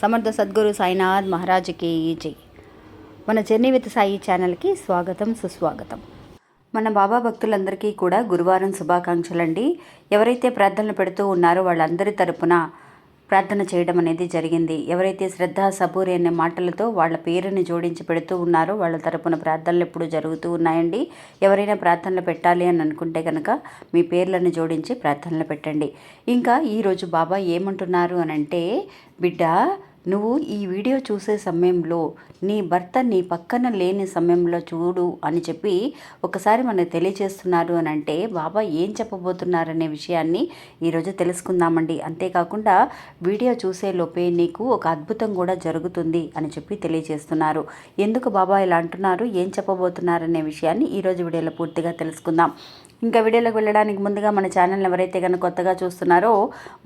సమర్థ సద్గురు సాయినాథ్ మహారాజ్కి జై. మన జర్నీ విత్ సాయి ఛానల్కి స్వాగతం సుస్వాగతం. మన బాబా భక్తులందరికీ కూడా గురువారం శుభాకాంక్షలండి. ఎవరైతే ప్రార్థనలు పెడుతూ ఉన్నారో వాళ్ళందరి తరపున ప్రార్థన చేయడం అనేది జరిగింది. ఎవరైతే శ్రద్ధ సబూరి అనే మాటలతో వాళ్ళ పేరుని జోడించి పెడుతూ ఉన్నారో వాళ్ళ తరపున ప్రార్థనలు ఎప్పుడు జరుగుతూ ఉన్నాయండి. ఎవరైనా ప్రార్థనలు పెట్టాలి అని అనుకుంటే కనుక మీ పేర్లను జోడించి ప్రార్థనలు పెట్టండి. ఇంకా ఈరోజు బాబా ఏమంటున్నారు అని అంటే బిడ్డ నువ్వు ఈ వీడియో చూసే సమయంలో నీ భర్త నీ పక్కన లేని సమయంలో చూడు అని చెప్పి ఒకసారి మనకు తెలియజేస్తున్నారు అని అంటే బాబా ఏం చెప్పబోతున్నారనే విషయాన్ని ఈరోజు తెలుసుకుందామండి. అంతేకాకుండా వీడియో చూసే లోపే నీకు ఒక అద్భుతం కూడా జరుగుతుంది అని చెప్పి తెలియజేస్తున్నారు. ఎందుకు బాబా ఇలా అంటున్నారు? ఏం చెప్పబోతున్నారనే విషయాన్ని ఈరోజు వీడియోలో పూర్తిగా తెలుసుకుందాం. ఇంకా వీడియోలోకి వెళ్ళడానికి ముందుగా మన ఛానల్ ఎవరైతే కనుక కొత్తగా చూస్తున్నారో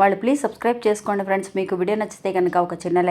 వాళ్ళు ప్లీజ్ సబ్స్క్రైబ్ చేసుకోండి ఫ్రెండ్స్. మీకు వీడియో నచ్చితే కనుక ఒక చిన్న లైక్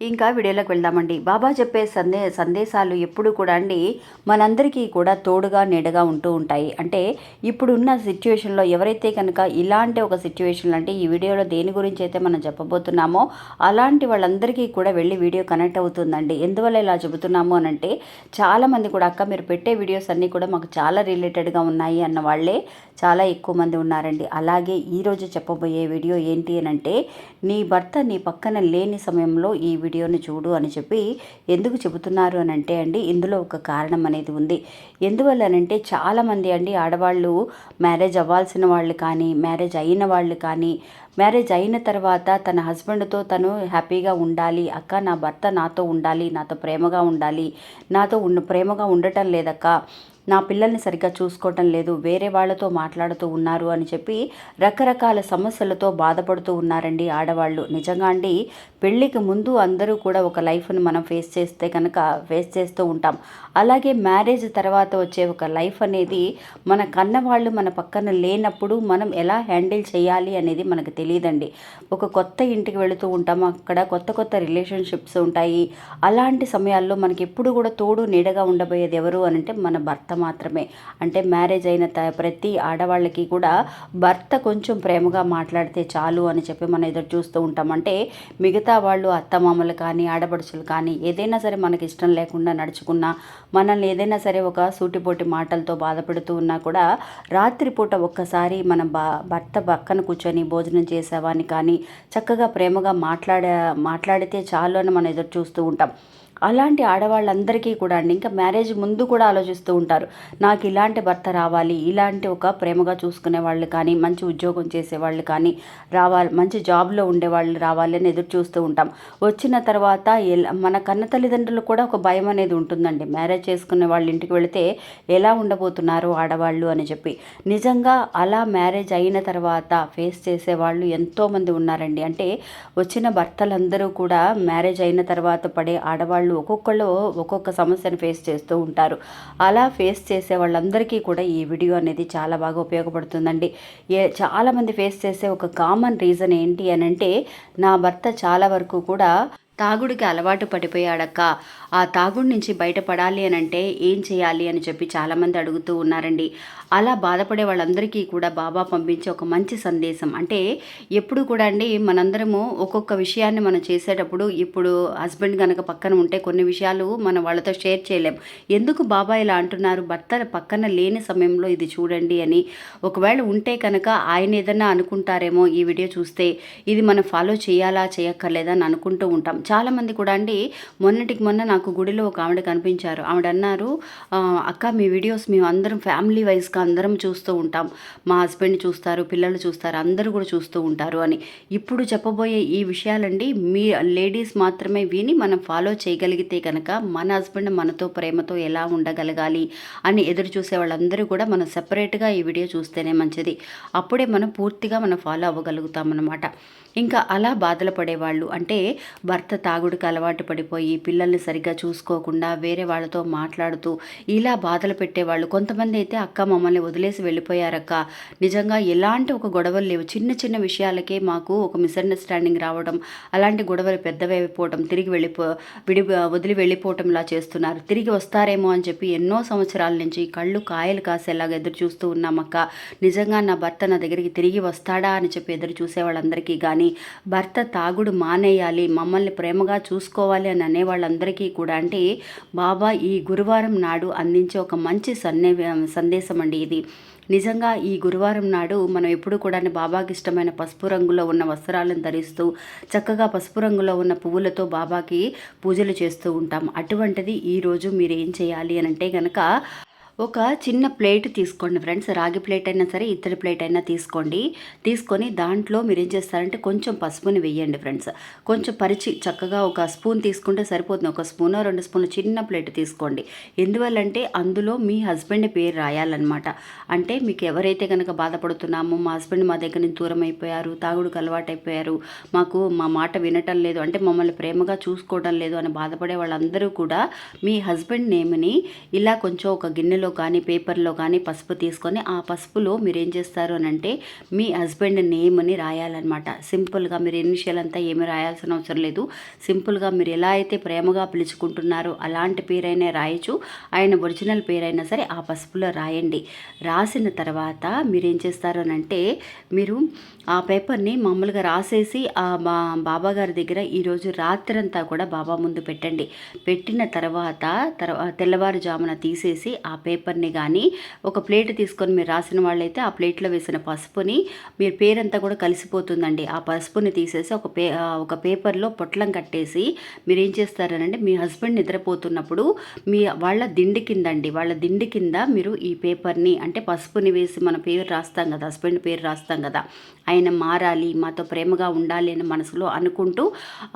ఇంకా వీడియోలోకి వెళ్దామండి. బాబా చెప్పే సందే సందేశాలు ఎప్పుడు కూడా అండి మనందరికీ కూడా తోడుగా నీడగా ఉంటూ ఉంటాయి. అంటే ఇప్పుడున్న సిచ్యువేషన్లో ఎవరైతే కనుక ఇలాంటి ఒక సిచ్యువేషన్ అంటే ఈ వీడియోలో దేని గురించి అయితే మనం చెప్పబోతున్నామో అలాంటి వాళ్ళందరికీ కూడా వెళ్ళి వీడియో కనెక్ట్ అవుతుందండి. ఎందువల్ల ఇలా చెబుతున్నాము అని అంటే చాలామంది కూడా అక్క మీరు పెట్టే వీడియోస్ అన్నీ కూడా మాకు చాలా రిలేటెడ్గా ఉన్నాయి అన్న వాళ్ళే చాలా ఎక్కువ మంది ఉన్నారండి. అలాగే ఈరోజు చెప్పబోయే వీడియో ఏంటి అని అంటే నీ భర్త నీ పక్కన లేని సమయంలో ఈ వీడియోని చూడు అని చెప్పి ఎందుకు చెబుతున్నారు అని అంటే అండి ఇందులో ఒక కారణం అనేది ఉంది. ఎందువల్లనంటే చాలామంది అండి ఆడవాళ్ళు మ్యారేజ్ అవ్వాల్సిన వాళ్ళు కానీ మ్యారేజ్ అయిన వాళ్ళు కానీ మ్యారేజ్ అయిన తర్వాత తన హస్బెండ్తో తను హ్యాపీగా ఉండాలి అక్క నా భర్త నాతో ఉండాలి నాతో ప్రేమగా ఉండాలి నాతో ఉన్న ప్రేమగా ఉండటం లేదక్క. నా పిల్లల్ని సరిగ్గా చూసుకోవటం లేదు వేరే వాళ్ళతో మాట్లాడుతూ ఉన్నారు అని చెప్పి రకరకాల సమస్యలతో బాధపడుతూ ఉన్నారండి ఆడవాళ్ళు. నిజంగా అండి పెళ్ళికి ముందు అందరూ కూడా ఒక లైఫ్ని మనం ఫేస్ చేస్తే కనుక ఫేస్ చేస్తూ ఉంటాం. అలాగే మ్యారేజ్ తర్వాత వచ్చే ఒక లైఫ్ అనేది మన కన్నవాళ్ళు మన పక్కన లేనప్పుడు మనం ఎలా హ్యాండిల్ చేయాలి అనేది మనకు తెలియదండి. ఒక కొత్త ఇంటికి వెళుతూ ఉంటాం అక్కడ కొత్త కొత్త రిలేషన్షిప్స్ ఉంటాయి. అలాంటి సమయాల్లో మనకి ఎప్పుడు కూడా తోడు నీడగా ఉండబోయేది ఎవరు అని అంటే మన భర్త మాత్రమే. అంటే మ్యారేజ్ అయిన త ప్రతి ఆడవాళ్ళకి కూడా భర్త కొంచెం ప్రేమగా మాట్లాడితే చాలు అని చెప్పి మనం ఎదురు చూస్తూ ఉంటాం. అంటే మిగతా వాళ్ళు అత్తమామలు కానీ ఆడపడుచులు కానీ ఏదైనా సరే మనకి ఇష్టం లేకుండా నడుచుకున్నా మనల్ని ఏదైనా సరే ఒక సూటిపోటి మాటలతో బాధపెడుతూ ఉన్నా కూడా రాత్రిపూట ఒక్కసారి మన బా భర్త పక్కన కూర్చొని భోజనం చేసేవాని కానీ చక్కగా ప్రేమగా మాట్లాడే మాట్లాడితే చాలు అని మనం ఎదురు చూస్తూ ఉంటాం. అలాంటి ఆడవాళ్ళందరికీ కూడా అండి. ఇంకా మ్యారేజ్ ముందు కూడా ఆలోచిస్తూ ఉంటారు. నాకు ఇలాంటి భర్త రావాలి ఇలాంటి ఒక ప్రేమగా చూసుకునే వాళ్ళు కానీ మంచి ఉద్యోగం చేసే వాళ్ళు కానీ రావాలి మంచి జాబ్లో ఉండే వాళ్ళు రావాలి అని ఎదురు చూస్తూ ఉంటాం. వచ్చిన తర్వాత ఎలా మన కన్న తల్లిదండ్రులు కూడా ఒక భయం అనేది ఉంటుందండి. మ్యారేజ్ చేసుకునే వాళ్ళ ఇంటికి వెళితే ఎలా ఉండబోతున్నారు ఆడవాళ్ళు అని చెప్పి. నిజంగా అలా మ్యారేజ్ అయిన తర్వాత ఫేస్ చేసే వాళ్ళు ఎంతోమంది ఉన్నారండి. అంటే వచ్చిన భర్తలందరూ కూడా మ్యారేజ్ అయిన తర్వాత పడే ఆడవాళ్ళు వాళ్ళు ఒక్కొక్కళ్ళు ఒక్కొక్క సమస్యను ఫేస్ చేస్తూ ఉంటారు. అలా ఫేస్ చేసే వాళ్ళందరికీ కూడా ఈ వీడియో అనేది చాలా బాగా ఉపయోగపడుతుందండి. ఏ చాలామంది ఫేస్ చేసే ఒక కామన్ రీజన్ ఏంటి అని అంటే నా భర్త చాలా వరకు కూడా తాగుడికి అలవాటు పడిపోయాడక్క. ఆ తాగుడు నుంచి బయటపడాలి అని అంటే ఏం చేయాలి అని చెప్పి చాలామంది అడుగుతూ ఉన్నారండి. అలా బాధపడే వాళ్ళందరికీ కూడా బాబా పంపించే ఒక మంచి సందేశం. అంటే ఎప్పుడు కూడా అండి మనందరము ఒక్కొక్క విషయాన్ని మనం చేసేటప్పుడు ఇప్పుడు హస్బెండ్ కనుక పక్కన ఉంటే కొన్ని విషయాలు మనం వాళ్ళతో షేర్ చేయలేం. ఎందుకు బాబా ఇలా అంటున్నారు? భర్త పక్కన లేని సమయంలో ఇది చూడండి అని. ఒకవేళ ఉంటే కనుక ఆయన ఏదన్నా అనుకుంటారేమో ఈ వీడియో చూస్తే. ఇది మనం ఫాలో చేయాలా చేయక్కర్లేదా అని అనుకుంటూ ఉంటాం. చాలామంది కూడా అండి మొన్నటికి మొన్న నాకు గుడిలో ఒక ఆవిడ కనిపించారు. ఆవిడ అన్నారు అక్క మీ వీడియోస్ మేము అందరం ఫ్యామిలీ వైజ్గా అందరం చూస్తూ ఉంటాం. మా హస్బెండ్ చూస్తారు పిల్లలు చూస్తారు అందరూ కూడా చూస్తూ ఉంటారు అని. ఇప్పుడు చెప్పబోయే ఈ విషయాలండి మీ లేడీస్ మాత్రమే విని మనం ఫాలో చేయగలిగితే కనుక మన హస్బెండ్ మనతో ప్రేమతో ఎలా ఉండగలగాలి అని ఎదురు చూసే వాళ్ళందరూ కూడా మనం సెపరేట్గా ఈ వీడియో చూస్తేనే మంచిది. అప్పుడే మనం పూర్తిగా మనం ఫాలో అవ్వగలుగుతాం అన్నమాట. ఇంకా అలా బాధలు పడేవాళ్ళు అంటే భర్త తాగుడికి అలవాటు పడిపోయి పిల్లల్ని సరిగ్గా చూసుకోకుండా వేరే వాళ్ళతో మాట్లాడుతూ ఇలా బాధలు పెట్టేవాళ్ళు. కొంతమంది అయితే అక్క మమ్మల్ని వదిలేసి వెళ్ళిపోయారక్క. నిజంగా ఎలాంటి ఒక గొడవలు లేవు. చిన్న చిన్న విషయాలకే మాకు ఒక మిస్అండర్స్టాండింగ్ రావడం అలాంటి గొడవలు పెద్దవైపోవటం తిరిగి వెళ్ళిపో విడి వదిలి వెళ్ళిపోవటంలా చేస్తున్నారు. తిరిగి వస్తారేమో అని చెప్పి ఎన్నో సంవత్సరాల నుంచి కళ్ళు కాయలు కాసేలాగా ఎదురు చూస్తూ ఉన్నామక్క. నిజంగా నా భర్త నా దగ్గరికి తిరిగి వస్తాడా అని చెప్పి ఎదురు చూసే వాళ్ళందరికీ కానీ భర్త తాగుడు మానేయాలి మమ్మల్ని ప్రేమగా చూసుకోవాలి అని అనే వాళ్ళందరికీ కూడా అంటే బాబా ఈ గురువారం నాడు అందించే ఒక మంచి సన్నే సందేశం అండి ఇది. నిజంగా ఈ గురువారం నాడు మనం ఎప్పుడు కూడా బాబాకి ఇష్టమైన పసుపు రంగులో ఉన్న వస్త్రాలను ధరిస్తూ చక్కగా పసుపు రంగులో ఉన్న పువ్వులతో బాబాకి పూజలు చేస్తూ ఉంటాం. అటువంటిది ఈరోజు మీరు ఏం చేయాలి అని అంటే కనుక ఒక చిన్న ప్లేట్ తీసుకోండి ఫ్రెండ్స్. రాగి ప్లేట్ అయినా సరే ఇత్తడి ప్లేట్ అయినా తీసుకోండి. తీసుకొని దాంట్లో మీరు ఏం చేస్తారంటే కొంచెం పసుపుని వేయండి ఫ్రెండ్స్. కొంచెం పరిచి చక్కగా ఒక స్పూన్ తీసుకుంటే సరిపోతుంది. ఒక స్పూన్ రెండు స్పూన్లు చిన్న ప్లేట్ తీసుకోండి. ఎందువల్లంటే అందులో మీ హస్బెండ్ పేరు రాయాలన్నమాట. అంటే మీకు ఎవరైతే కనుక బాధపడుతున్నామో మా హస్బెండ్ మా దగ్గర నుంచి దూరం అయిపోయారు తాగుడుకు అలవాటైపోయారు మాకు మా మాట వినటం లేదు అంటే మమ్మల్ని ప్రేమగా చూసుకోవడం లేదు అని బాధపడే వాళ్ళందరూ కూడా మీ హస్బెండ్ నేమ్ని ఇలా కొంచెం ఒక గిన్నెలో పెన్నులో కానీ పేపర్లో కానీ పసుపు తీసుకొని ఆ పసుపులో మీరు ఏం చేస్తారు అని అంటే మీ హస్బెండ్ నేమ్ని రాయాలన్నమాట. సింపుల్గా మీరు ఇనిషియల్ అంతా ఏమి రాయాల్సిన అవసరం లేదు. సింపుల్గా మీరు ఎలా అయితే ప్రేమగా పిలుచుకుంటున్నారో అలాంటి పేరైనా రాయచ్చు. ఆయన ఒరిజినల్ పేరైనా సరే ఆ పసుపులో రాయండి. రాసిన తర్వాత మీరు ఏం చేస్తారు అని అంటే మీరు ఆ పేపర్ని మామూలుగా రాసేసి ఆ మా బాబా గారి దగ్గర ఈరోజు రాత్రంతా కూడా బాబా ముందు పెట్టండి. పెట్టిన తర్వాత తర్వాత తెల్లవారుజామున తీసేసి ఆ పేపర్ పేపర్ని కానీ ఒక ప్లేట్ తీసుకొని మీరు రాసిన వాళ్ళైతే ఆ ప్లేట్లో వేసిన పసుపుని మీరు పేరంతా కూడా కలిసిపోతుందండి. ఆ పసుపుని తీసేసి ఒక పే ఒక పేపర్లో పొట్లం కట్టేసి మీరు ఏం చేస్తారనంటే మీ హస్బెండ్ నిద్రపోతున్నప్పుడు మీ వాళ్ళ దిండి కిందండి వాళ్ళ దిండి కింద మీరు ఈ పేపర్ని అంటే పసుపుని వేసి మన పేరు రాస్తాం కదా హస్బెండ్ పేరు రాస్తాం కదా ఆయన మారాలి మాతో ప్రేమగా ఉండాలి అని మనసులో అనుకుంటూ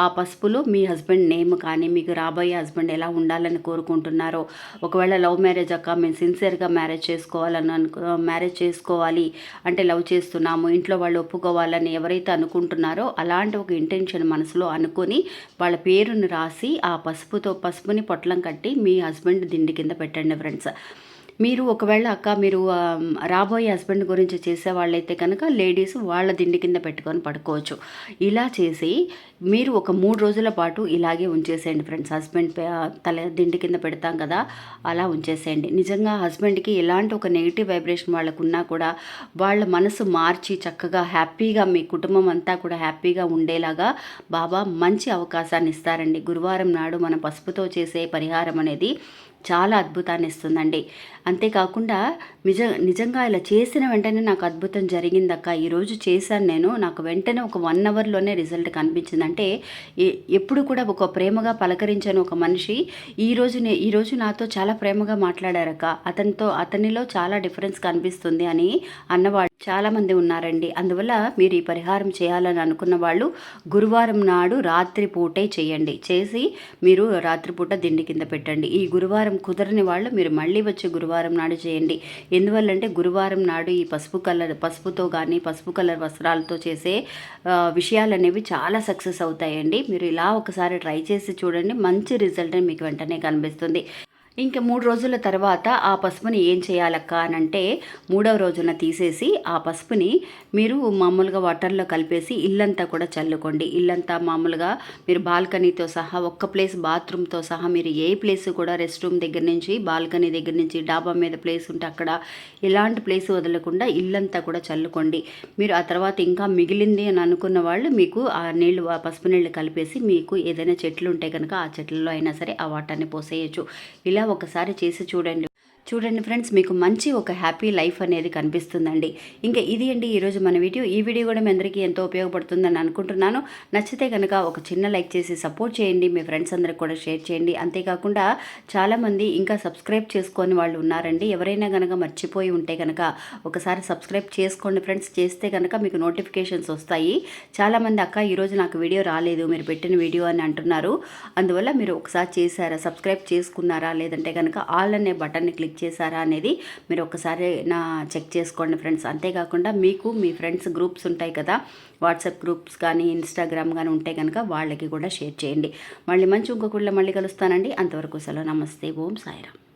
ఆ పసుపులో మీ హస్బెండ్ నేమ్ కానీ మీకు రాబోయే హస్బెండ్ ఎలా ఉండాలని కోరుకుంటున్నారో ఒకవేళ లవ్ మ్యారేజ్ అక్క నేను సిన్సియర్గా మ్యారేజ్ చేసుకోవాలని అనుకో మ్యారేజ్ చేసుకోవాలి అంటే లవ్ చేస్తున్నాము ఇంట్లో వాళ్ళు ఒప్పుకోవాలని ఎవరైతే అనుకుంటున్నారో అలాంటి ఒక ఇంటెన్షన్ మనసులో అనుకొని వాళ్ళ పేరును రాసి ఆ పసుపుతో పసుపుని పొట్లం కట్టి మీ హస్బెండ్ దిండి కింద పెట్టండి ఫ్రెండ్స్ మీరు ఒకవేళ అక్క మీరు రాబోయే హస్బెండ్ గురించి చేసే వాళ్ళైతే కనుక లేడీస్ వాళ్ళ దిండి కింద పెట్టుకొని పడుకోవచ్చు. ఇలా చేసి మీరు ఒక మూడు రోజుల పాటు ఇలాగే ఉంచేసేయండి ఫ్రెండ్స్. హస్బెండ్ తల దిండి కింద పెడతాం కదా అలా ఉంచేసేయండి. నిజంగా హస్బెండ్కి ఎలాంటి ఒక నెగిటివ్ వైబ్రేషన్ వాళ్ళకున్నా కూడా వాళ్ళ మనసు మార్చి చక్కగా హ్యాపీగా మీ కుటుంబం అంతా కూడా హ్యాపీగా ఉండేలాగా బాబా మంచి అవకాశాన్ని ఇస్తారండి. గురువారం నాడు మన పసుపుతో చేసే పరిహారం అనేది చాలా అద్భుతాన్ని ఇస్తుందండి. అంతేకాకుండా నిజ నిజంగా ఇలా చేసిన వెంటనే నాకు అద్భుతం జరిగిందక్క. ఈరోజు చేశాను నేను. నాకు వెంటనే ఒక వన్ అవర్లోనే రిజల్ట్ కనిపించింది. అంటే ఎప్పుడు కూడా ఒక ప్రేమగా పలకరించాను ఒక మనిషి ఈరోజు ఈరోజు నాతో చాలా ప్రేమగా మాట్లాడారక్క. అతనితో అతనిలో చాలా డిఫరెన్స్ కనిపిస్తుంది అని అన్నవాళ్ళు చాలామంది ఉన్నారండి. అందువల్ల మీరు ఈ పరిహారం చేయాలని అనుకున్న వాళ్ళు గురువారం నాడు రాత్రి పూటే చేయండి. చేసి మీరు రాత్రిపూట దిండి కింద పెట్టండి. ఈ గురువారం కుదరని వాళ్ళు మీరు మళ్ళీ వచ్చే గురువారం గురువారం నాడు చేయండి. ఎందువల్లంటే గురువారం నాడు ఈ పసుపు కలర్ పసుపుతో కానీ పసుపు కలర్ వస్త్రాలతో చేసే విషయాలు అనేవి చాలా సక్సెస్ అవుతాయండి. మీరు ఇలా ఒకసారి ట్రై చేసి చూడండి. మంచి రిజల్ట్ మీకు వెంటనే కనిపిస్తుంది. ఇంకా మూడు రోజుల తర్వాత ఆ పసుపుని ఏం చేయాలక్క అని అంటే మూడవ రోజున తీసేసి ఆ పసుపుని మీరు మామూలుగా వాటర్లో కలిపేసి ఇల్లంతా కూడా చల్లుకోండి. ఇల్లంతా మామూలుగా మీరు బాల్కనీతో సహా ఒక్క ప్లేస్ బాత్రూమ్తో సహా మీరు ఏ ప్లేస్ కూడా రెస్ట్ రూమ్ దగ్గర నుంచి బాల్కనీ దగ్గర నుంచి డాబా మీద ప్లేస్ ఉంటే అక్కడ ఎలాంటి ప్లేస్ వదలకుండా ఇల్లంతా కూడా చల్లుకోండి. మీరు ఆ తర్వాత ఇంకా మిగిలింది అని అనుకున్న వాళ్ళు మీకు ఆ నీళ్ళు పసుపు నీళ్ళు కలిపేసి మీకు ఏదైనా చెట్లు ఉంటే కనుక ఆ చెట్లలో అయినా సరే ఆ వాటర్ని పోసేయచ్చు. ఇలా ఒకసారి చేసి చూడండి. చూడండి ఫ్రెండ్స్ మీకు మంచి ఒక హ్యాపీ లైఫ్ అనేది కనిపిస్తుందండి. ఇంకా ఇది అండి ఈరోజు మన వీడియో. ఈ వీడియో కూడా మీ అందరికీ ఎంతో ఉపయోగపడుతుందని అనుకుంటున్నాను. నచ్చితే కనుక ఒక చిన్న లైక్ చేసి సపోర్ట్ చేయండి. మీ ఫ్రెండ్స్ అందరికి కూడా షేర్ చేయండి. అంతేకాకుండా చాలామంది ఇంకా సబ్స్క్రైబ్ చేసుకొని వాళ్ళు ఉన్నారండి. ఎవరైనా కనుక మర్చిపోయి ఉంటే కనుక ఒకసారి సబ్స్క్రైబ్ చేసుకోండి ఫ్రెండ్స్. చేస్తే కనుక మీకు నోటిఫికేషన్స్ వస్తాయి. చాలామంది అక్క ఈరోజు నాకు వీడియో రాలేదు మీరు పెట్టిన వీడియో అని అంటున్నారు. అందువల్ల మీరు ఒకసారి చేశారా? సబ్స్క్రైబ్ చేసుకున్నారా? లేదంటే కనుక ఆల్ అనే బటన్ని క్లిక్ ఇచ్చేసారా అనేది మీరు ఒక్కసారి నా చెక్ చేసుకోండి ఫ్రెండ్స్. అంతేకాకుండా మీకు మీ ఫ్రెండ్స్ గ్రూప్స్ ఉంటాయి కదా వాట్సాప్ గ్రూప్స్ కానీ ఇన్స్టాగ్రామ్ కానీ ఉంటే కనుక వాళ్ళకి కూడా షేర్ చేయండి. మళ్ళీ మంచి ఇంకొకళ్ళు మళ్ళీ కలుస్తానండి. అంతవరకు సెలవు. నమస్తే. ఓం సాయిరామ్.